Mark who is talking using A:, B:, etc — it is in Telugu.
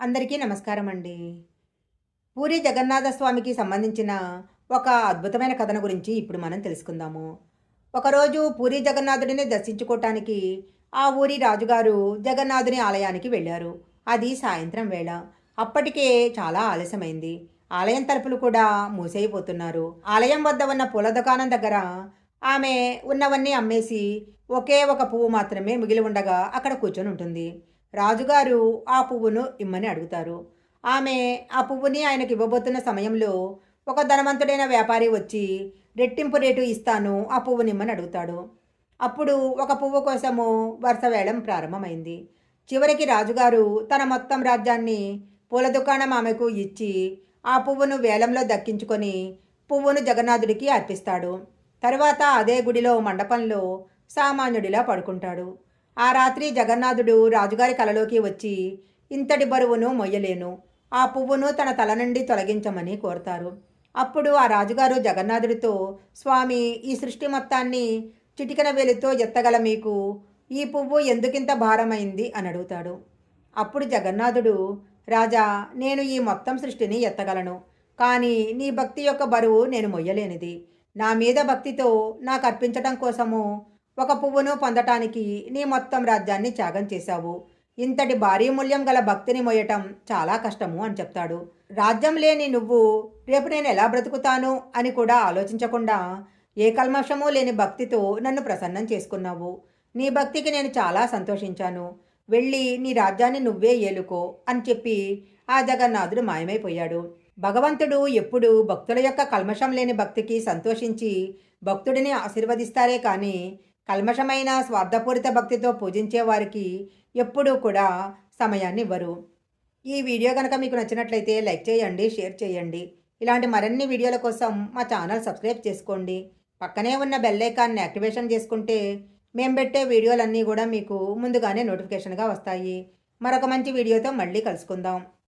A: అందరికీ నమస్కారం అండి పూరి జగన్నాథ స్వామికి సంబంధించిన ఒక అద్భుతమైన కథన గురించి ఇప్పుడు మనం తెలుసుకుందాము. ఒకరోజు పూరి జగన్నాథుడిని దర్శించుకోవటానికి ఆ ఊరి రాజుగారు జగన్నాథుని ఆలయానికి వెళ్ళారు. అది సాయంత్రం వేళ. అప్పటికే చాలా ఆలస్యమైంది. ఆలయం తలుపులు కూడా మూసైపోతున్నారు ఆలయం వద్ద ఉన్న పూల దుకాణం దగ్గర ఆమె ఉన్నవన్నీ అమ్మేసి ఒకే ఒక పువ్వు మాత్రమే మిగిలి ఉండగా అక్కడ కూర్చొని ఉంటుంది రాజుగారు ఆ పువ్వును ఇమ్మని అడుగుతారు. ఆమె ఆ పువ్వుని ఆయనకి ఇవ్వబోతున్న సమయంలో ఒక ధనవంతుడైన వ్యాపారి వచ్చి రెట్టింపు రేటు ఇస్తాను ఆ పువ్వుని ఇమ్మని అడుగుతాడు. అప్పుడు ఒక పువ్వు కోసము వరుస వేయడం ప్రారంభమైంది. చివరికి రాజుగారు తన మొత్తం రాజ్యాన్ని పూల దుకాణం ఆమెకు ఇచ్చి ఆ పువ్వును వేలంలో దక్కించుకొని పువ్వును జగన్నాథుడికి అర్పిస్తాడు. తరువాత అదే గుడిలో మండపంలో సామాన్యుడిలా పడుకుంటాడు. ఆ రాత్రి జగన్నాథుడు రాజుగారి కలలోకి వచ్చి ఇంతటి బరువును మొయ్యలేను. ఆ పువ్వును తన తల నుండి తొలగించమని కోరుతారు. అప్పుడు ఆ రాజుగారు జగన్నాథుడితో స్వామి ఈ సృష్టి మొత్తాన్ని చిటికన వేలితో ఎత్తగల మీకు ఈ పువ్వు ఎందుకింత భారమైంది అని అడుగుతాడు. అప్పుడు జగన్నాథుడు రాజా నేను ఈ మొత్తం సృష్టిని ఎత్తగలను. కానీ నీ భక్తి యొక్క బరువు నేను మొయ్యలేనిది. నా మీద భక్తితో నాకు అర్పించటం కోసము ఒక పువ్వును పొందటానికి నీ మొత్తం రాజ్యాన్ని త్యాగం చేశావు. ఇంతటి భారీ మూల్యం గల భక్తిని మోయటం చాలా కష్టము అని చెప్తాడు. రాజ్యం లేని నువ్వు రేపు నేను ఎలా బ్రతుకుతాను అని కూడా ఆలోచించకుండా ఏ కల్మషము లేని భక్తితో నన్ను ప్రసన్నం చేసుకున్నావు. నీ భక్తికి నేను చాలా సంతోషించాను. వెళ్ళి నీ రాజ్యాన్ని నువ్వే ఏలుకో అని చెప్పి ఆ జగన్నాథుడు మాయమైపోయాడు. భగవంతుడు ఎప్పుడు భక్తుల యొక్క కల్మషం లేని భక్తికి సంతోషించి భక్తుడిని ఆశీర్వదిస్తారే కానీ కల్మషమైన స్వార్థపూరిత భక్తితో పూజించే వారికి ఎప్పుడూ కూడా సమయాన్ని ఇవ్వరు. ఈ వీడియో కనుక మీకు నచ్చినట్లయితే లైక్ చేయండి షేర్ చేయండి. ఇలాంటి మరిన్ని వీడియోల కోసం మా ఛానల్ సబ్స్క్రైబ్ చేసుకోండి. పక్కనే ఉన్న బెల్ ఐకాన్ని యాక్టివేషన్ చేసుకుంటే మేము పెట్టే వీడియోలన్నీ కూడా మీకు ముందుగానే నోటిఫికేషన్గా వస్తాయి. మరొక మంచి వీడియోతో మళ్ళీ కలుసుకుందాం.